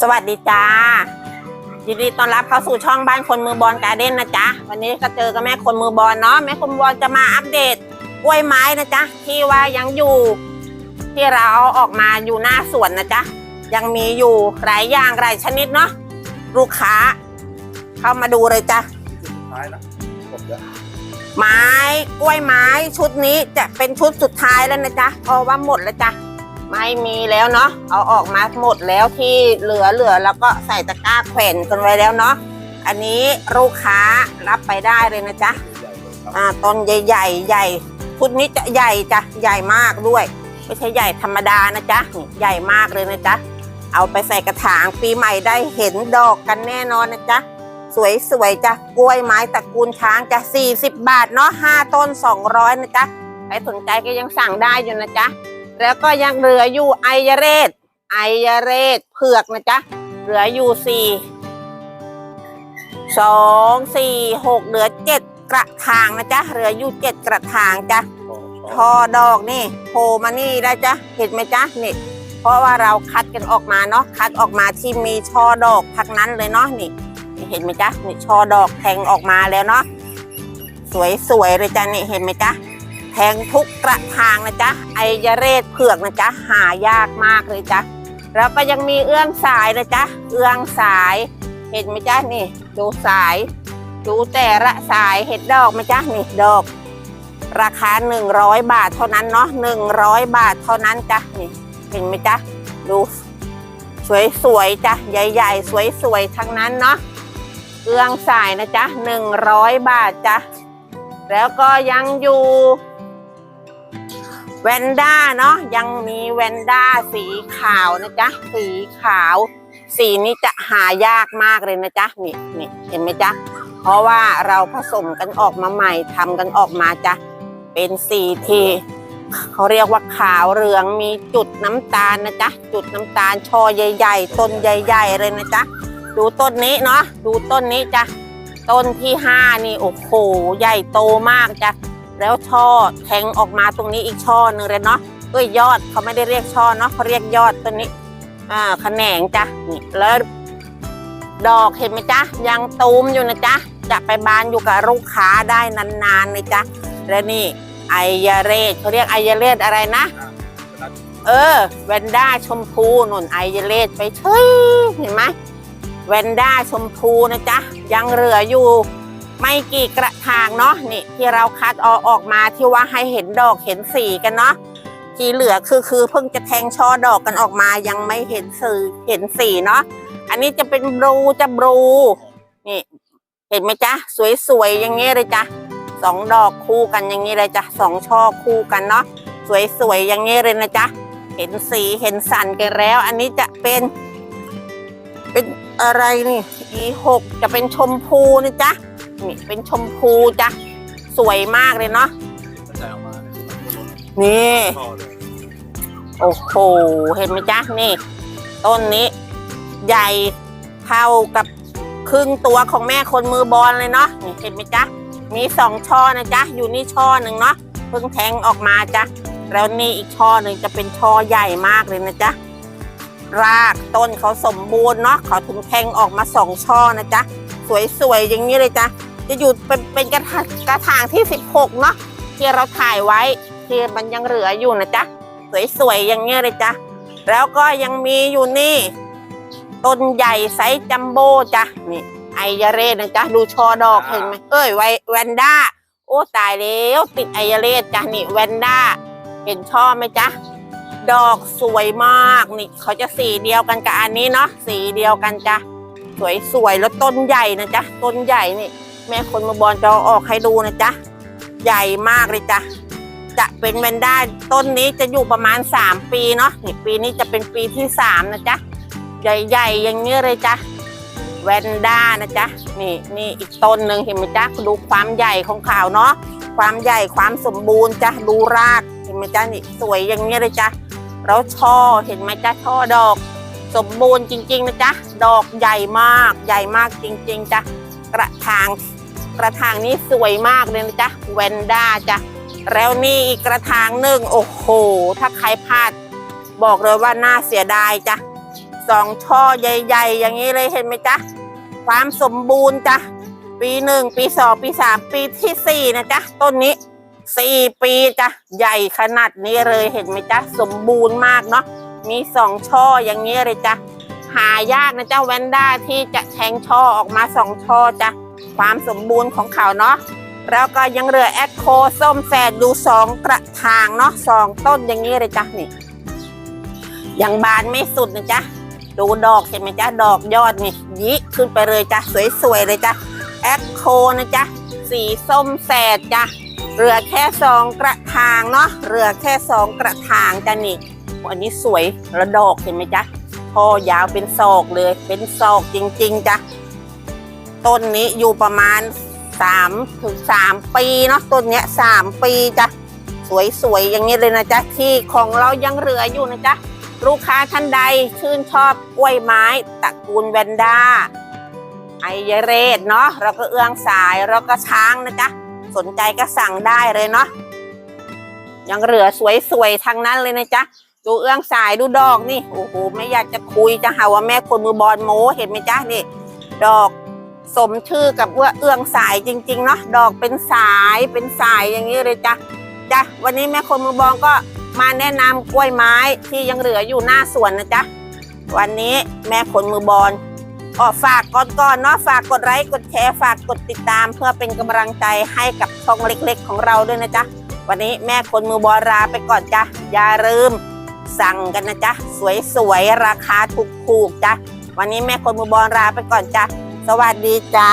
สวัสดีจ้ายินดีต้อนรับเข้าสู่ช่องบ้านคนมือบอลการ์เด้นนะจ๊ะ วันนี้ก็เจอกับแม่คนมือบอลเนาะแม่คนมือบอลจะมาอัปเดตกล้วยไม้นะจ๊ะที่ว่ายังอยู่ ที่เราเอาออกมาอยู่หน้าสวนนะจ๊ะยังมีอยู่หลายอย่างหลายชนิดเนาะลูกค้า เข้ามาดูเลยจ้ะสุดท้ายนะหมดแล้วไม้กล้วยไม้ชุดนี้จะเป็นชุดสุดท้ายแล้วนะจ๊ะเพราะว่าหมดแล้วจ้ะ ไม่มีแล้วเนาะเอาออกมาหมดแล้วที่เหลือเหลือแล้วก็ใส่ตะกร้าแขวนกันไว้แล้วเนาะอันนี้ลูกค้ารับไปได้เลยนะจ๊ะใหญ่เลยครับอ่าต้นใหญ่ๆใหญ่ชุดนี้จะใหญ่จ้ะใหญ่มากด้วย ไม่ใช่ใหญ่ธรรมดานะจ๊ะใหญ่มากเลยนะจ๊ะเอาไปใส่กระถางปีใหม่ได้เห็นดอกกันแน่นอนนะจ๊ะสวยๆจ้ะกล้วยไม้ตระกูลช้างจ้ะ40 บาทเนาะ5ต้น 200นะจ๊ะใครสนใจก็ยังสั่งได้อยู่นะจ๊ะ แล้วก็ยังเหลืออยู่ไอยเรศไอยเรศเผือกนะจ๊ะ เหลืออยู่สี่สองสี่หกเหลือเจ็ดกระถางนะจ๊ะ เหลืออยู่เจ็ดกระถางจ้ะช่อดอกนี่โผล่มานี่ได้จ้ะ เห็นไหมจ๊ะนี่ เพราะว่าเราคัดกันออกมาเนาะ คัดออกมาที่มีช่อดอกทั้งนั้นเลยเนาะนี่นี่ เห็นไหมจ๊ะนี่ช่อดอกแทงออกมาแล้วเนาะ สวยๆเลยจ้ะนี่ เห็นไหมจ๊ะ แทงทุกกระถางนะจ๊ะไอยเรศเผือกนะจ๊ะหายากมากเลยจ้ะแล้วก็ยังมีเอื้องสายนะจ๊ะเอื้องสาย เห็นไหมจ๊ะนี่ ดูสาย ดูแต่ละสายเห็นดอกไหมจ๊ะนี่ดอก ราคา 100 บาทเท่านั้นเนาะ100 บาทเท่านั้นจ้ะนี่เห็นไหมจ๊ะดูสวยๆจ้ะใหญ่ๆ สวยๆ ทั้งนั้นเนาะเครื่องสายนะจ๊ะ100 บาทจ้ะแล้วก็ยังอยู่ แวนด้าเนาะยังมีแวนด้าสีขาวนะจ๊ะสีขาว สีนี้จะหายากมากเลยนะจ๊ะนี่นี่เห็นไหมจ๊ะเพราะว่าเราผสมกันออกมาใหม่ทำกันออกมาจ้ะเป็นสีที่เขาเรียกว่าขาวเหลืองมีจุดน้ำตาลนะจ๊ะจุดน้ำตาลช่อใหญ่ ๆ ต้นใหญ่ ๆ เลยนะจ๊ะดูต้นนี้เนาะดูต้นนี้จ้ะต้นที่ห้านี่โอ้โหใหญ่โตมากจ้ะ แล้วช่อแทงออกมาตรงนี้อีกช่อหนึ่งเลยเนาะเอ้ยยอดเขาไม่ได้เรียกช่อเนาะเขาเรียกยอดต้นนี้ อ่าแขนงจ้ะนี่แล้วดอกเห็นไหมจ๊ะยังตูมอยู่นะจ๊ะจะไปบานอยู่กับลูกค้าได้นานๆเลยจ๊ะและนี่ไอยาเรศเขาเรียกไอยาเรศอะไรนะ เออแวนด้าชมพูนนไอยาเรศไปเฉยเห็นไหมแวนด้าชมพูนะจ๊ะยังเหลืออยู่ ไม่กี่กระถางเนาะนี่ที่เราคัดเอาออกมาที่ว่าให้เห็นดอกเห็นสีกันเนาะที่เหลือคือคือเพิ่งจะแทงช่อดอกกันออกมายังไม่เห็นสีเห็นสีเนาะอันนี้จะเป็นบลูจะบลูนี่เห็นไหมจ๊ะสวยๆอย่างเงี้ยเลยจ้ะสองดอกคู่กันอย่างงี้เลยจ้ะสองช่อคู่กันเนาะสวยๆอย่างเงี้ยเลยนะจ๊ะเห็นสีเห็นสันกันแล้ว อันนี้จะเป็น เป็นอะไรนี่อีหกจะเป็นชมพูนะจ๊ะ นี่เป็นชมพูจ้ะ สวยมากเลยเนาะกระจายออกมานี่ช่อเลยโอ้โห เห็นไหมจ๊ะ นี่ ต้นนี้ ใหญ่เท่ากับครึ่งตัวของแม่คนมือบอลเลยเนาะนี่เห็นไหมจ๊ะ มีสองช่อนะจ๊ะ อยู่นี่ช่อหนึ่งเนาะเพิ่งแทงออกมาจ้ะ แล้วนี่อีกช่อหนึ่งจะเป็นช่อใหญ่มากเลยนะจ๊ะ รากต้นเขาสมบูรณ์เนาะเขาถึงแทงออกมาสองช่อนะจ๊ะ สวยๆอย่างนี้เลยจ้ะ จะอยู่เป็นเป็นกระถางกระถางที่ 16 เนาะที่เราถ่ายไว้ที่มันยังเหลืออยู่นะจ๊ะ สวยๆอย่างเงี้ยเลยจ้ะ แล้วก็ยังมีอยู่นี่ ต้นใหญ่ไซส์จัมโบ้จ้ะนี่ไอยาเรศนะจ๊ะ ดูชอดอกเห็นไหมเอ้ยไวแวนด้าโอ้ตายแล้วติดไอยาเรศจ้ะนี่แวนด้าเห็นช่อไหมจ๊ะดอกสวยมากนี่เขาจะสีเดียวกันกับอันนี้เนาะสีเดียวกันจ้ะสวยๆแล้วต้นใหญ่นะจ๊ะต้นใหญ่นี่ แม่คนมาบอลจะอออกให้ดูนะจ๊ะ ใหญ่มากเลยจ้ะ จะเป็นแวนด้าต้นนี้จะอยู่ประมาณ 3 ปีเนาะนี่ปีนี้จะเป็นปีที่ 3 นะจ๊ะ ใหญ่ๆอย่างนี้เลยจ้ะแวนด้านะจ๊ะ นี่นี่อีกต้นหนึ่งเห็นไหมจ๊ะดูความใหญ่ของข่าวเนาะความใหญ่ความสมบูรณ์จ้ะดูรากเห็นไหมจ๊ะนี่สวยอย่างนี้เลยจ้ะแล้วช่อเห็นไหมจ๊ะช่อดอก สมบูรณ์จริง ๆ นะจ๊ะ ดอกใหญ่มากใหญ่มากจริง ๆจ้ะกระถาง กระถางนี้สวยมากเลยนะจ๊ะแวนด้าจ้ะแล้วนี่อีกกระถางหนึ่งโอ้โห ถ้าใครพลาด บอกเลยว่าน่าเสียดายจ้ะสองช่อใหญ่ๆ อย่างนี้เลยเห็นไหมจ๊ะ ความสมบูรณ์จ้ะ ปีหนึ่งปีสองปีสามปีที่สี่นะจ๊ะ ต้นนี้สี่ปีจ้ะ ใหญ่ขนาดนี้เลยเห็นไหมจ๊ะ สมบูรณ์มากเนาะมีสองช่ออย่างนี้เลยจ้ะ หายากนะจ๊ะแวนด้าที่จะแทงช่อออกมาสองช่อจ้ะ ความสมบูรณ์ของเขาเนาะแล้วก็ยังเหลือแอคโคส้มแฝดอยู่สองกระถางเนาะสองต้นอย่างนี้เลยจ้ะนี่ยังบานไม่สุดนะจ๊ะดูดอกเห็นไหมจ๊ะดอกยอดนี่ยิขึ้นไปเลยจ้ะสวยๆเลยจ้ะแอคโคนะจ๊ะสีส้มแสดจ้ะเหลือแค่สองกระถางเนาะเหลือแค่สองกระถางจ้ะนี่อันนี้สวยแล้วดอกเห็นไหมจ๊ะพอยาวเป็นศอกเลยเป็นศอกจริง ๆจ้ะ ต้นนี้อยู่ประมาณสามถึงสามปีเนาะต้นเนี้ยสามปีจ้ะสวยๆอย่างนี้เลยนะจ๊ะที่ของเรายังเหลืออยู่นะจ๊ะลูกค้าท่านใดชื่นชอบกล้วยไม้ตระกูลแวนด้าไอยเรศเนาะแล้วก็เอื้องสายแล้วก็ช้างนะจ๊ะสนใจก็สั่งได้เลยเนาะยังเหลือสวยๆทั้งนั้นเลยนะจ๊ะดูเอื้องสายดูดอกนี่โอ้โหไม่อยากจะคุยจะหาว่าแม่คนมือบอลโมเห็นไหมจ๊ะนี่ ดอก สมชื่อกับว่าเอื้องสายจริง ๆ เนาะดอกเป็นสายเป็นสายอย่างนี้เลยจ้ะจ้ะวันนี้แม่คนมือบอลก็มาแนะนำกล้วยไม้ที่ยังเหลืออยู่หน้าสวนนะจ๊ะวันนี้แม่คนมือบอลก็ฝากก่อนๆเนาะฝากกดไลค์กดแชร์ฝากกดติดตาม เพื่อเป็นกำลังใจให้กับช่องเล็ก ๆ ของเราด้วยนะจ๊ะวันนี้แม่คนมือบอลลาไปก่อนจ้ะอย่าลืมสั่งกันนะจ๊ะสวยๆราคาถูกๆจ้ะวันนี้แม่คนมือบอลลาไปก่อนจ้ะ สวัสดีจ้า